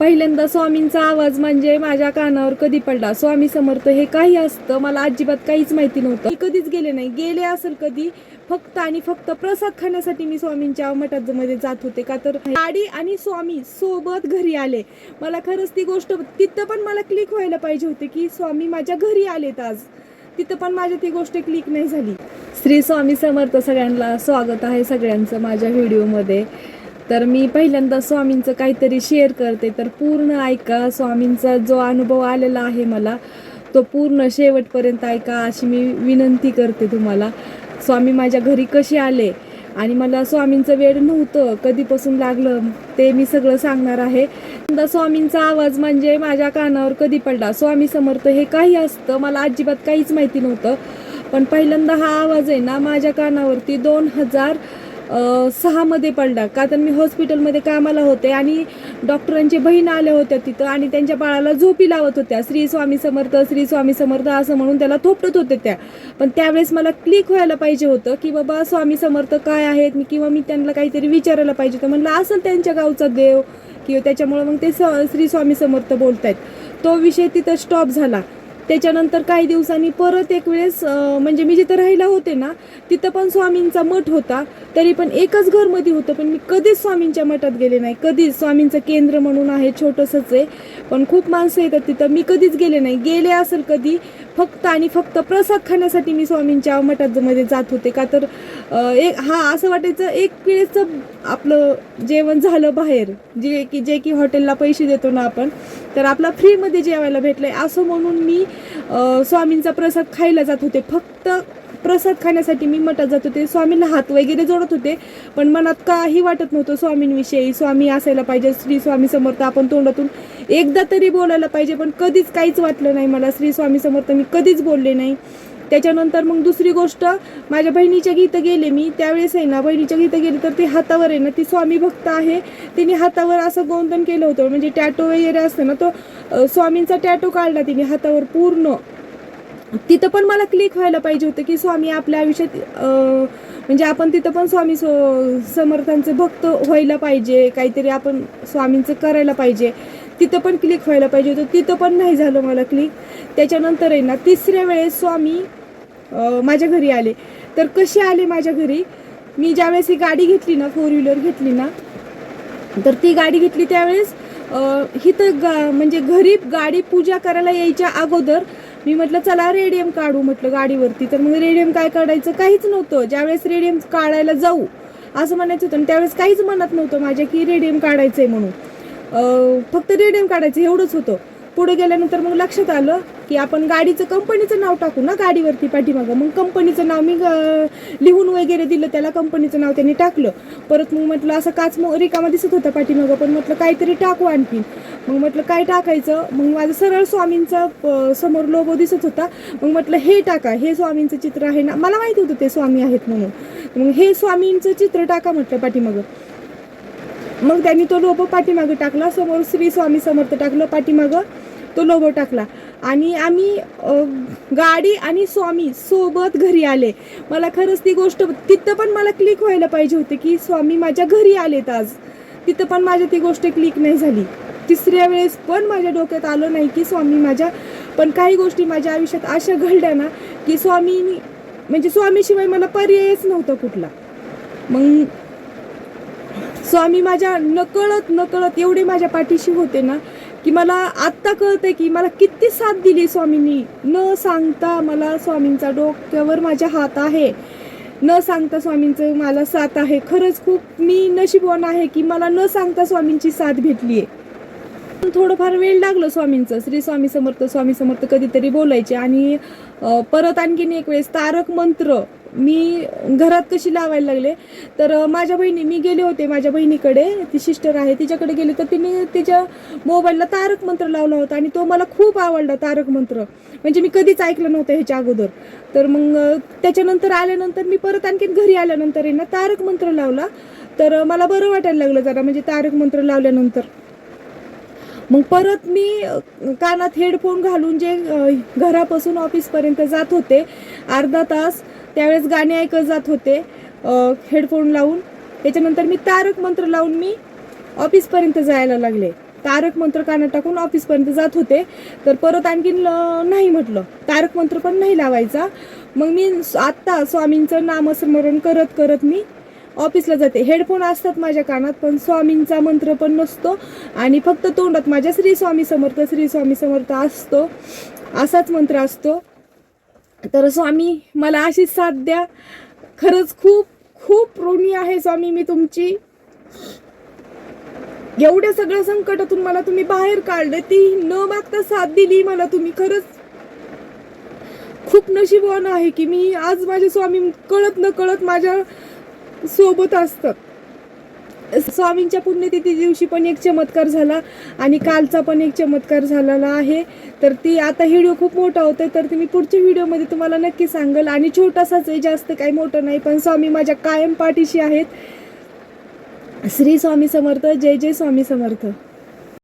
पहिल्यांदा स्वामींचा आवाज म्हणजे माझ्या कानावर कधी पडला. स्वामी समर्थ हे काही असतं मला अजिबात काहीच माहिती नव्हतं. मी कधीच गेले नाही. गेले असेल कधी फक्त आणि फक्त प्रसाद खाण्यासाठी मी स्वामींच्या मठात मध्ये जात होते का तर गाडी आणि स्वामी सोबत घरी आले. मला खरंच ती गोष्ट तिथं पण मला क्लिक व्हायला पाहिजे होते की स्वामी माझ्या घरी आलेत आज. तिथं पण माझ्या ती गोष्ट क्लिक नाही झाली. श्री स्वामी समर्थ सगळ्यांना स्वागत आहे सगळ्यांचं माझ्या व्हिडिओमध्ये तर मी पहिल्यांदा स्वामींचं काहीतरी शेअर करते. तर पूर्ण ऐका स्वामींचा जो अनुभव आलेला आहे मला तो पूर्ण शेवटपर्यंत ऐका अशी मी विनंती करते तुम्हाला. स्वामी माझ्या घरी कसे आले? आणि मला स्वामींचं वेळ नव्हतं कधीपासून लागलं ते मी सगळं सांगणार आहे. स्वामींचा आवाज म्हणजे माझ्या कानावर कधी पडला? स्वामी समर्थ हे काही असतं मला अजिबात काहीच माहिती नव्हतं. पण पहिल्यांदा हा आवाज आहे ना माझ्या कानावरती दोन हजार सहामध्ये पडला. का तर मी हॉस्पिटलमध्ये कामाला होते आणि डॉक्टरांची बहीण आल्या होत्या तिथं आणि त्यांच्या बाळाला झोपी लावत होत्या. श्री स्वामी समर्थ श्री स्वामी समर्थ असं म्हणून त्याला थोपटत होते त्या. पण त्यावेळेस मला क्लिक व्हायला पाहिजे होतं की बाबा स्वामी समर्थ काय आहेत? मी किंवा मी त्यांना काहीतरी विचारायला पाहिजे होतं. म्हणलं असेल त्यांच्या गावचा देव. किंवा त्याच्यामुळं मग ते स- श्री स्वामी समर्थ आहेत तो विषय तिथं स्टॉप झाला. त्याच्यानंतर काही दिवसांनी परत एक वेळेस म्हणजे मी जिथं राहिला होते ना तिथं पण स्वामींचा मठ होता. तरी पण एकच घरमध्ये होतं पण मी कधीच स्वामींच्या मठात गेले नाही. कधीच स्वामींचं केंद्र म्हणून आहे छोटंसंच आहे पण खूप माणसं येतात तिथं. मी कधीच गेले नाही. गेले असेल कधी फक्त आणि फक्त प्रसाद खाण्यासाठी मी स्वामींच्या मठात मध्ये जात होते. का तर एक हा असं वाटायचं एक वेळेचं आपलं जेवण झालं बाहेर. जे की जे की हॉटेलला पैसे देतो ना आपण तर आपला फ्रीमध्ये जेवायला भेटलंय. असं म्हणून मी स्वामींचा प्रसाद खायला जात होते. फक्त प्रसाद खाण्यासाठी मी मठात जात होते. स्वामींना हात वगैरे जोडत होते पण मनात काही वाटत नव्हतं स्वामींविषयी. स्वामी असायला पाहिजे. श्री स्वामी समर्थ आपण तोंडातून एकदा तरी बोलायला पाहिजे पण कधीच काहीच वाटलं नाही मला. श्री स्वामी समर्थ मी कधीच बोलले नाही. त्याच्यानंतर मग दुसरी गोष्ट माझ्या बहिणीच्या गीतं गेले मी त्यावेळेस आहे ना बहिणीच्या गीतं गेले तर ते हातावर आहे ना ती स्वामी भक्त आहे. तिने हातावर असं गोंधन केलं होतं म्हणजे टॅटो वगैरे असतं ना तो स्वामींचा टॅटो काढला तिने हातावर पूर्ण. तिथं पण मला क्लिक व्हायला पाहिजे होतं की स्वामी आपल्या आयुष्यात म्हणजे आपण तिथं पण स्वामी स- समर्थांचे भक्त व्हायला पाहिजे काहीतरी आपण स्वामींचं करायला पाहिजे. तिथं पण क्लिक व्हायला पाहिजे होतं तिथं पण नाही झालं मला क्लिक त्याच्यानंतर आहे ना तिसऱ्या वेळेस स्वामी माझ्या घरी आले. तर कसे आले माझ्या घरी? मी ज्यावेळेस ही गाडी घेतली ना फोर व्हीलर घेतली ना तर ती गाडी घेतली त्यावेळेस ही तर गा म्हणजे घरी गाडी पूजा करायला यायच्या अगोदर मी म्हटलं चला रेडियम काढू म्हटलं गाडीवरती. तर मग रेडियम काय काढायचं? काहीच नव्हतं. ज्यावेळेस रेडियम काढायला जाऊ असं म्हणायचं होतं. आणि त्यावेळेस काहीच मनात नव्हतं माझ्या की रेडियम काढायचं आहे म्हणून फक्त रेडियम काढायचं एवढंच होतं. पुढे गेल्यानंतर मग लक्षात आलं की आपण गाडीचं कंपनीचं नाव टाकू ना गाडीवरती पाठीमागं. मग कंपनीचं नाव मी लिहून वगैरे दिलं त्याला कंपनीचं नाव त्यांनी टाकलं. परत मग म्हटलं असं काच मग रिकामा दिसत होता पाठीमागं पण म्हटलं काहीतरी टाकू आणखीन. मग म्हटलं काय टाकायचं? मग माझं सरळ स्वामींचा समोर लोगो दिसत होता. मग म्हटलं हे टाका हे स्वामींचं चित्र आहे ना मला माहिती होतं ते स्वामी आहेत म्हणून. मग हे स्वामींचं चित्र टाका म्हटलं पाठीमागं. मग त्यांनी तो लोगो पाठीमागं टाकला समोर श्री स्वामी समर्थ टाकलं पाठीमागं. तो लोगो टाकला. आणि आम्ही गाडी आणि स्वामी सोबत घरी आले. मला खरंच ती गोष्ट तिथं पण मला क्लिक व्हायला पाहिजे होते की स्वामी माझ्या घरी आलेत आज. तिथं पण माझ्या ती गोष्ट क्लिक नाही झाली. तिसऱ्या वेळेस पण माझ्या डोक्यात आलं नाही की स्वामी माझ्या पण काही गोष्टी माझ्या आयुष्यात अशा घडल्या ना की स्वामी म्हणजे स्वामीशिवाय मला पर्यायच नव्हता कुठला. मग स्वामी माझ्या नकळत नकळत एवढे माझ्या पाठीशी होते ना की मला आत्ता कळतंय की मला किती साथ दिली स्वामींनी. न सांगता मला स्वामींचा डोक्यावर माझ्या हात आहे. न सांगता स्वामींचं मला साथ आहे. खरंच खूप मी नशीबवान आहे की मला न सांगता स्वामींची साथ भेटली आहे थोडंफार वेळ लागलं स्वामींचं. श्री स्वामी समर्थ स्वामी समर्थ कधीतरी बोलायचे. आणि परत आणखीन एक वेळेस तारक मंत्र मी घरात कशी लावायला लागले? तर माझ्या बहिणी मी गेले होते माझ्या बहिणीकडे. ती सिस्टर आहे तिच्याकडे गेले. तर तिने तिच्या मोबाईलला तारक मंत्र लावला होता आणि तो मला खूप आवडला तारक मंत्र. म्हणजे मी कधीच ऐकलं नव्हतं ह्याच्या अगोदर. तर मग त्याच्यानंतर आल्यानंतर मी परत आणखीन घरी आल्यानंतर आहे ना तारक मंत्र लावला. तर मला बरं वाटायला लागलं जरा म्हणजे तारक मंत्र लावल्यानंतर. मग परत मी कानात हेडफोन घालून जे घरापासून ऑफिसपर्यंत जात होते अर्धा तास त्यावेळेस गाणे ऐकत जात होते हेडफोन लावून. त्याच्यानंतर मी तारक मंत्र लावून मी ऑफिसपर्यंत जायला लागले. तारक मंत्र कानात टाकून ऑफिसपर्यंत जात होते. तर परत आणखीन ल- नाही म्हटलं. तारक मंत्र पण नाही लावायचा. मग मी आत्ता स्वामींचं नामस्मरण करत करत मी ऑफिसला जाते. हेडफोन असतात माझ्या कानात पण स्वामींचा मंत्र पण नसतो. आणि फक्त तोंडात माझ्या श्री स्वामी समर्थ श्री स्वामी समर्थ असतो. असाच मंत्र असतो. तर स्वामी मला अशी साथ द्या. खरंच खूप खूप ऋणी आहे स्वामी मी तुमची. एवढ्या सगळ्या संकटातून मला तुम्ही बाहेर काढले. ती न मागता साथ दिली मला तुम्ही. खरंच खूप नशीबवान आहे की मी आज माझे स्वामी कळत न कळत माझ्या सोबत असतं. स्वामींच्या पुण्यतिथी दिवशी पण एक चमत्कार झाला आणि कालचा पण एक चमत्कार झालेला आहे. तर ती आता व्हिडिओ खूप मोठा होतोय तर ती मी पुढच्या व्हिडिओमध्ये तुम्हाला नक्की सांगेल. आणि छोटासाच आहे जास्त काही मोठं नाही पण स्वामी माझ्या कायम पाठीशी आहेत. श्री स्वामी समर्थ जय जय स्वामी समर्थ.